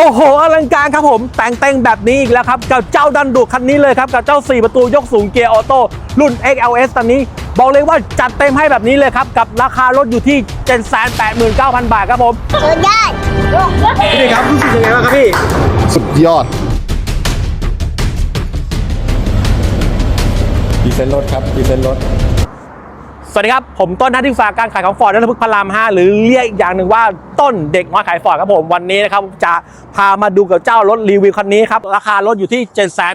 โอ้โหอลังการครับผม แต่งเต็งแบบนี้อีกแล้วครับกับเจ้าดันดุคันนี้เลยครับกับเจ้า 4 ประตูยกสูงเกียร์ออโต้รุ่น XLS ตอนนี้ บอกเลยว่าจัดเต็มให้แบบนี้เลยครับ กับราคารถอยู่ที่ 789,000 บาทครับผมสุดยอดพี่ครับรู้สึกยังไงบ้างครับพี่ สุดยอดพรีเซนต์รถครับพรีเซนต์รถ สวัสดีครับ ผมต้นนัทที่ฝากการขายของฟอร์ดนัทพึกษ์พระราม 5 หรือเรียกอีกอย่างหนึ่งว่าต้นเด็กน้อยขายฟอร์ดครับผมวันนี้นะครับจะพามาดูกับเจ้ารถรีวิวคันนี้ครับ ราคารถอยู่ที่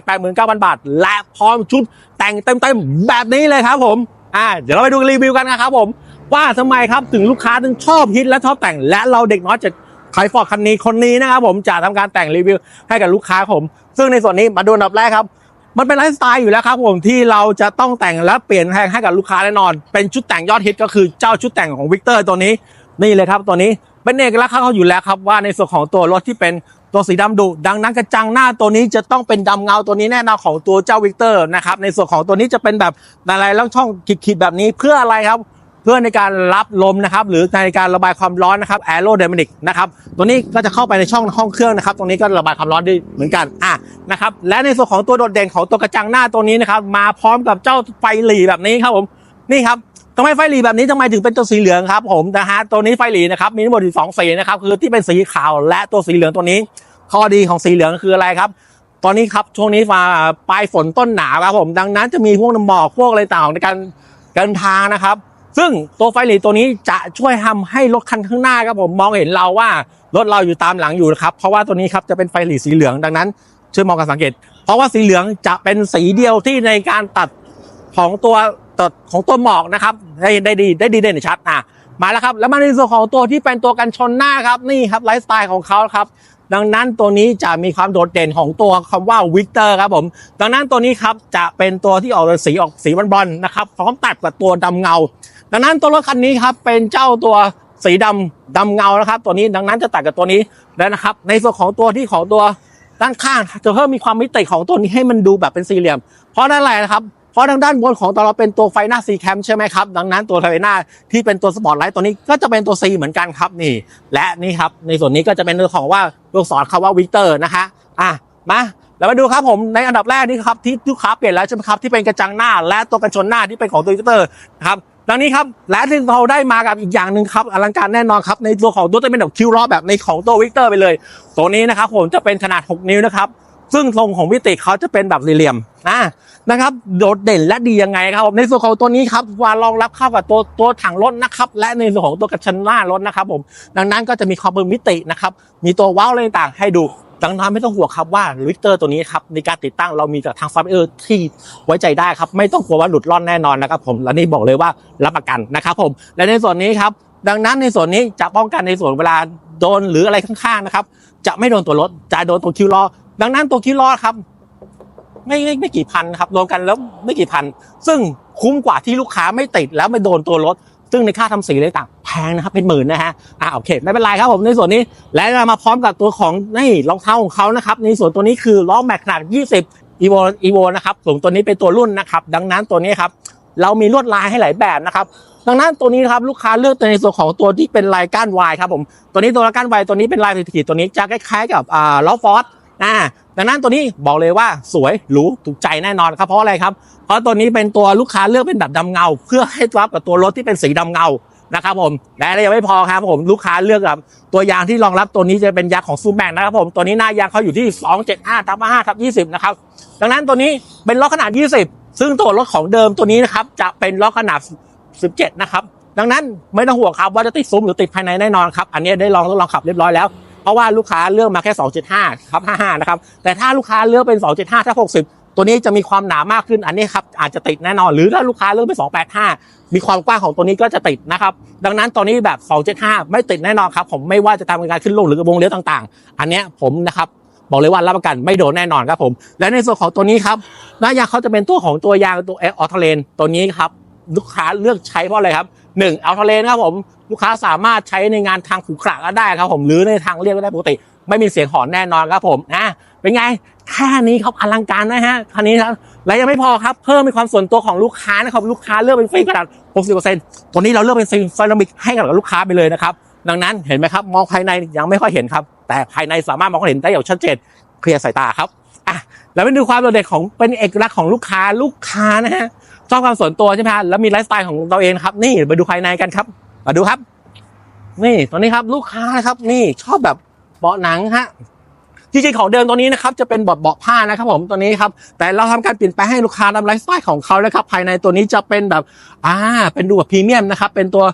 789,000 บาท และพร้อมชุดแต่งเต็มๆแบบนี้เลยครับผมอ่าเดี๋ยวเราไปดูรีวิวกันนะครับผมว่าทำไมครับถึงลูกค้าถึงชอบฮิตและชอบแต่ง และเราเด็กน้อยจะขายฟอร์ดคันนี้คนนี้นะครับผมจะทำการแต่งรีวิวให้กับลูกค้าผม ซึ่งในส่วนนี้มาดูอันดับแรกครับ มันเป็นไลฟ์สไตล์อยู่แล้วครับผมที่เราจะต้องแต่งและเปลี่ยนแปลงให้กับลูกค้าแน่นอน เป็นชุดแต่งยอดฮิตก็คือเจ้าชุดแต่งของวิกเตอร์ตัวนี้นี่เลยครับตัวนี้เป็นเอกลักษณ์เขาอยู่แล้วครับว่าในส่วนของตัวรถที่เป็นตัวสีดำดุดังนั้นกระจังหน้าตัวนี้จะต้องเป็นดำเงาตัวนี้แน่นอนของตัวเจ้าวิกเตอร์นะครับในส่วนของตัวนี้จะเป็นแบบอะไรล่องช่องขีดๆแบบนี้เพื่ออะไรครับเพื่อในการรับลมนะครับหรือในการระบายความร้อนนะครับแอโร d y นามิกนะครับตัวนี้ก็จะเข้าไปในช่องห้องเครื่องนะครับตรงนี้ก็ระบายความร้อนได้เหมือนกันอะนะครับและในส่วนของตัวโดดเด่นของตัวกระจังหน้าตัวนี้นะครับมาพร้อมกับเจ้าไฟหลีแบบนี้ครับผมนี่ครับทำไมไฟหลีแบบนี้ทำไมถึงเป็นตัวสีเหลืองครับผมนะฮะตัวนี้ไฟหลีนะครับมีทั้งหมดอยู่สองสีนะครับคือที่เป็นสีขาวและตัวสีเหลืองตัวนี้ ข้อดีของสีเหลืองคืออะไรครับตอนนี้ครับช่วงนี้มาปลายฝนต้นหนาวครับผมดังนั้นจะมีพวกน้ำหมอกพวกอะไรต่างๆในการเดินทางนะครับ ซึ่งตัวไฟหลีตัวนี้จะช่วยทำให้รถคันข้างหน้าครับผมมองเห็นเราว่ารถเราอยู่ตามหลังอยู่นะครับเพราะว่าตัวนี้ครับจะเป็นไฟหลีสีเหลืองดังนั้นช่วยมองกันสังเกต เพราะว่าสีเหลืองจะเป็นสีเดียวที่ในการตัดของตัวตัดของตัวหมอกนะครับได้ได้ดีได้ดีเด่นชัดอะมาแล้วครับแล้วมาในส่วนของตัวที่เป็นตัวกันชนหน้าครับนี่ครับไลฟ์สไตล์ของเขาครับดังนั้นตัวนี้จะมีความโดดเด่นของตัวคำว่าวิกเตอร์ครับผม ดังนั้นตัวนี้ครับจะเป็นตัวที่ออกสีออกสีบอลๆนะครับพร้อมตัดกับตัวดำเงา ดังนั้นตัวรถคันนี้ครับเป็นเจ้าตัวสีดำดำเงานะครับ ตัวนี้ดังนั้นจะตัดกับตัวนี้แล้วนะครับ ในส่วนของตัวที่ของตัวด้านข้างจะเพิ่มมีความมิติของตัวนี้ให้มันดูแบบเป็นสี่เหลี่ยม เพราะด้านอะไรนะครับเพราะทางด้านบนของตัวเราเป็นตัวไฟหน้า C แคมใช่ไหมครับดังนั้นตัวไฟหน้าที่เป็นตัวสปอร์ตไลท์ตัวนี้ก็จะเป็นตัว C เหมือนกันครับนี่ และนี่ครับในส่วนนี้ก็จะเป็นเรื่องของว่าตัวอักษรคำว่าวิกเตอร์นะคะอะมาแล้วมาดูครับผมในอันดับแรกนี่ครับที่ลูกค้าเปลี่ยนแล้วใช่ไหมครับที่เป็นกระจังหน้าและตัวกันชนหน้าที่เป็นของตัววิกเตอร์นะครับ ดังนี้ครับและที่เราได้มากับอีกอย่างหนึ่งครับอลังการแน่นอนครับในตัวของตัวจะเป็นแบบคิวล้อแบบในของตัววิกเตอร์ไปเลย ตัวนี้นะครับผมจะเป็นขนาด 6 นิ้วนะครับซึ่งทรงของวิติเขาจะเป็นแบบสี่เหลี่ยมนะนะครับโดดเด่นและดียังไงครับในส่วนของตัวนี้ครับวางรองรับเข้ากับตัวตัวถังรถนะครับ และในส่วนของตัวกระชันหน้ารถนะครับผมดังนั้นก็จะมีความเป็นมิตินะครับมีตัวว้าวอะไรต่างให้ดู ดังนั้นไม่ต้องห่วงครับว่าลิเตอร์ตัวนี้ครับในการติดตั้งเรามีจากทางซับเออร์ที่ไว้ใจได้ครับไม่ต้องกลัวว่าหลุดร่อนแน่นอนนะครับผมและนี่บอกเลยว่ารับประกันนะครับผมและในส่วนนี้ครับดังนั้นในส่วนนี้จะป้องกันในส่วนเวลาโดนหรืออะไรข้างๆนะครับ จะไม่โดนตัวรถจะโดนตัวคิวล้อดังนั้นตัวคิวล้อครับไม่ไม่ไม่กี่พันครับรวมกันแล้วไม่กี่พัน ซึ่งคุ้มกว่าที่ลูกค้าไม่ติดแล้วไม่โดนตัวรถ ซึ่งในค่าทำสีอะไรต่าง งนะครับเป็นหมื่นนะฮะอ่าโอเคไม่เป็นไรครับผมในส่วนนี้ และเรามาพร้อมกับตัวของนี่รองเท้าของเขานะครับในส่วนตัวนี้คือล้อแม็กขนาด 20 evo evo นะครับส่วนตัวนี้เป็นตัวรุ่นนะครับดังนั้นตัวนี้ครับเรามีลวดลายให้หลายแบบนะครับดังนั้นตัวนี้นะครับลูกค้าเลือกในส่วนของตัวที่เป็นลายก้านวายครับผมตัวนี้ตัวก้านวายตัวนี้เป็นลายขีตัวนี้จะคล้ายๆกับอ่าล้อฟอร์ดอ่าดังนั้นตัวนี้บอกเลยว่าสวยหรูถูกใจแน่นอนครับเพราะอะไรครับ เพราะตัวนี้เป็นตัวลูกค้าเลือกเป็นแบบดำเงา เพื่อให้รับกับตัวรถที่เป็นสีดำเงา นะครับผมและยังไม่พอครับผมลูกค้าเลือกกับตัวยางที่รองรับตัวนี้จะเป็นยางของซูแมงนะครับผมตัวนี้หน้ายางเขาอยู่ที่ 275ทับ5ทับ20 นะครับ ดังนั้นตัวนี้เป็นล้อขนาด 20 ซึ่งตัวรถของเดิมตัวนี้นะครับจะเป็นล้อขนาด 17 นะครับ ดังนั้นไม่ต้องห่วงครับว่าจะติดซุ้มหรือติดภายในแน่นอนครับอันนี้ได้ลองทดลองขับเรียบร้อยแล้วเพราะว่าลูกค้าเลือกมาแค่ 275ครับ55 นะครับแต่ถ้าลูกค้าเลือกเป็น 275ถ้า60 ตัวนี้จะมีความหนามากขึ้นอันนี้ครับอาจจะติดแน่นอน หรือถ้าลูกค้าเลือกเป็น285 มีความกว้างของตัวนี้ก็จะติดนะครับ ดังนั้นตอนนี้แบบ 275 ไม่ติดแน่นอนครับ ผมไม่ว่าจะทำการขึ้นลงหรือกระบงเลี้ยวต่างๆ อันนี้ผมนะครับบอกเลยว่ารับประกันไม่โดนแน่นอนครับผม และในส่วนของตัวนี้ครับหน้ายางเขาจะเป็นตัวของตัวยางตัวออทเลนตัวนี้ครับลูกค้าเลือกใช้เพราะอะไรครับหนึ่งอัลทเลนครับผมลูกค้าสามารถใช้ในงานทางขรุขระก็ได้ครับผมหรือในทางเรียบก็ได้ปกติ ไม่มีเสียงหอนแน่นอนครับผมนะเป็นไง แค่นี้ครับอลังการนะฮะคันนี้ครับและยังไม่พอครับ เพิ่มมีความส่วนตัวของลูกค้านะครับ ลูกค้าเลือกเป็นฟิล์มขนาด60%ตัวนี้เราเลือกเป็นฟิล์มเซรามิกให้กับลูกค้าไปเลยนะครับ ดังนั้นเห็นไหมครับ มองภายในยังไม่ค่อยเห็นครับ แต่ภายในสามารถมองเห็นได้อย่างชัดเจน เคลียร์สายตาครับอะแล้วไปดูความโดดเด่นของเป็นเอกลักษณ์ของลูกค้าลูกค้านะฮะชอบความส่วนตัวใช่ไหมฮะแล้วมีไลฟ์สไตล์ของเราเองครับ นี่ไปดูภายในกันครับ มาดูครับ นี่ตัวนี้ครับลูกค้านะครับ นี่ชอบแบบเบาะหนังฮะ ที่จริงของเดิมตัวนี้นะครับจะเป็นเบาะเบาะผ้านะครับผมตัวนี้ครับแต่เราทำการเปลี่ยนแปลงให้ลูกค้าตามไลฟ์สไตล์ของเขานะครับภายในตัวนี้จะเป็นแบบอ่าเป็นดูแบบพรีเมียมนะครับเป็นตัว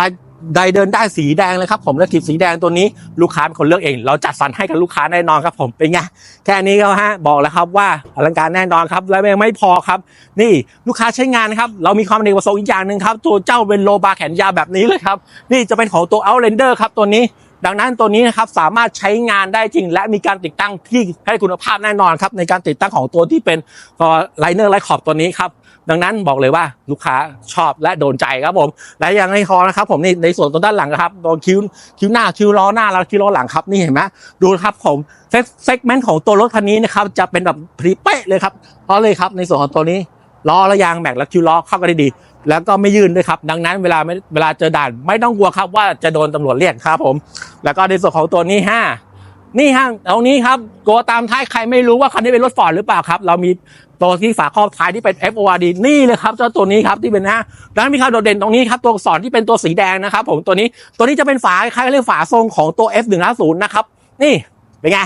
ลายใดเดินได้สีแดงเลยครับผมและถีบสีแดงตัวนี้ลูกค้าเป็นคนเลือกเอง เราจัดสรรให้กับลูกค้าแน่นอนครับผมเป็นไงแค่นี้ก็ฮะบอกแล้วครับว่าอลังการแน่นอนครับและยังไม่พอครับ นี่ลูกค้าใช้งานครับเรามีความอเนกประสงค์อีกอย่างหนึ่งครับตัวเจ้าเป็นโลบาแขนยาวแบบนี้เลยครับนี่จะเป็นของตัว Outlander ครับตัวนี้ ดังนั้นตัวนี้นะครับสามารถใช้งานได้จริง และมีการติดตั้งที่ให้คุณภาพแน่นอนครับในการติดตั้งของตัวที่เป็นไลเนอร์ไลขอบตัวนี้ครับดังนั้นบอกเลยว่าลูกค้าชอบและโดนใจครับผม และยังไม่พอนะครับ ผมนี่ในส่วนตัวด้านหลังนะครับตัวคิ้วคิ้วหน้าคิ้วล้อหน้าแล้วคิ้วล้อหลังครับนี่เห็นไหมดูครับผมเซกเมนต์ของตัวรถคันนี้นะครับจะเป็นแบบพรีเป๊ะเลยครับเพราะเลยครับในส่วนของตัวนี้ล้อและยางแม็กและคิ้วล้อเข้ากันได้ดี แล้วก็ไม่ยืนด้วยครับ ดังนั้นเวลาเวลาเจอด่านไม่ต้องกลัวครับว่าจะโดนตำรวจเรียกครับผม แล้วก็ในส่วนของตัวนี้ห้านี่ฮะตรงนี้ครับตัวตามท้ายใครไม่รู้ว่าคันนี้เป็นรถฟอร์ดหรือเปล่าครับ เรามีตัวที่ฝาครอบท้ายที่เป็น FORD นี่เลยครับเจ้าตัวนี้ครับที่เป็นนะแล้วมีความโดดเด่นตรงนี้ครับตัวอักษรที่เป็นตัวสีแดงนะครับ ผมตัวนี้ตัวนี้จะเป็นฝาคล้ายๆเรียกฝาทรงของตัว F150 นะครับนี่เป็นไง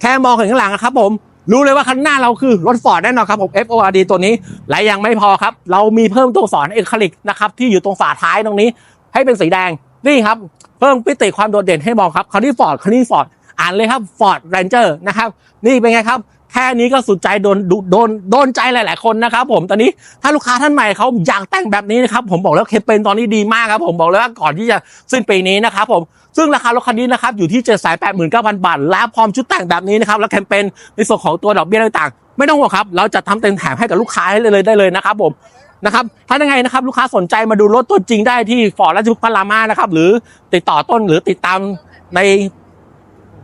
แค่มองเห็นข้างหลังนะครับผม รู้เลยว่าข้างหน้าเราคือรถฟอร์ดแน่นอนครับผม FORD ตัวนี้ และยังไม่พอครับ เรามีเพิ่มตัวสอนเอกลิกนะครับที่อยู่ตรงฝาท้ายตรงนี้ ให้เป็นสีแดงนี่ครับ เพิ่มพิติความโดดเด่นให้มองครับคันนี้ฟอร์ดคันนี้ฟอร์ดอ่านเลยครับฟอร์ดเรนเจอร์นะครับนี่เป็นไงครับ แค่นี้ก็สุดใจโดนโดนโดนใจหลาย ๆ คนนะครับผมตอนนี้ถ้าลูกค้าท่านใหม่เขาอยากแต่งแบบนี้นะครับผมบอกแล้วเคเป็นตอนนี้ดีมากครับผมบอกเลยว่าก่อนที่จะสิ้นปีนี้นะครับผมซึ่งราคารถคันนี้นะครับอยู่ที่7 8 9 0 0 0บาทและพร้อมชุดแต่งแบบนี้นะครับแล้วแคมเปญในส่วนของตัวดอกเบี้ยต่างๆ ไม่ต้องห่วงครับ เราจะทำเต็มแถมให้กับลูกค้าให้เลยได้เลยนะครับผมนะครับถ้ายังไงนะครับลูกค้าสนใจมาดูรถตัวจริงได้ที่ฟอร์ดราชบุรีพระรามานะครับหรือติดต่อต้นหรือติดตามใน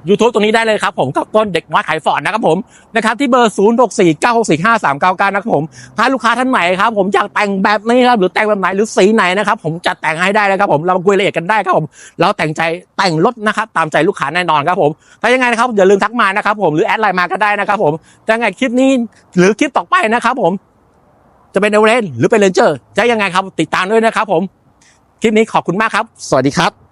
YouTube ตรงนี้ได้เลยครับผมกับต้นเด็กน้อยขายฟอร์ดนะครับผมนะครับที่เบอร์ 0 6 4 9 6 4 5 3 9 9นะครับผมถ้าลูกค้าท่านใหม่ครับผมอยากแต่งแบบนี้ครับหรือแต่งแบบไหนหรือสีไหนนะครับผมจะแต่งให้ได้เลยครับผมเรามาคุยรายละเอียดกันได้ครับผมเราแต่งใจแต่งรถนะครับตามใจลูกค้าแน่นอนครับผมถ้ายังไงนะครับอย่าลืมทักมานะครับผมหรือแอดไลน์มาก็ได้นะครับผมถ้ายังไงคลิปนี้หรือคลิปต่อไปนะครับผมจะเป็นเอเวอเรนหรือเป็นเรนเจอร์จะยังไงครับติดตามด้วยนะครับผมคลิปนี้ขอบคุณมากครับ สวัสดีครับ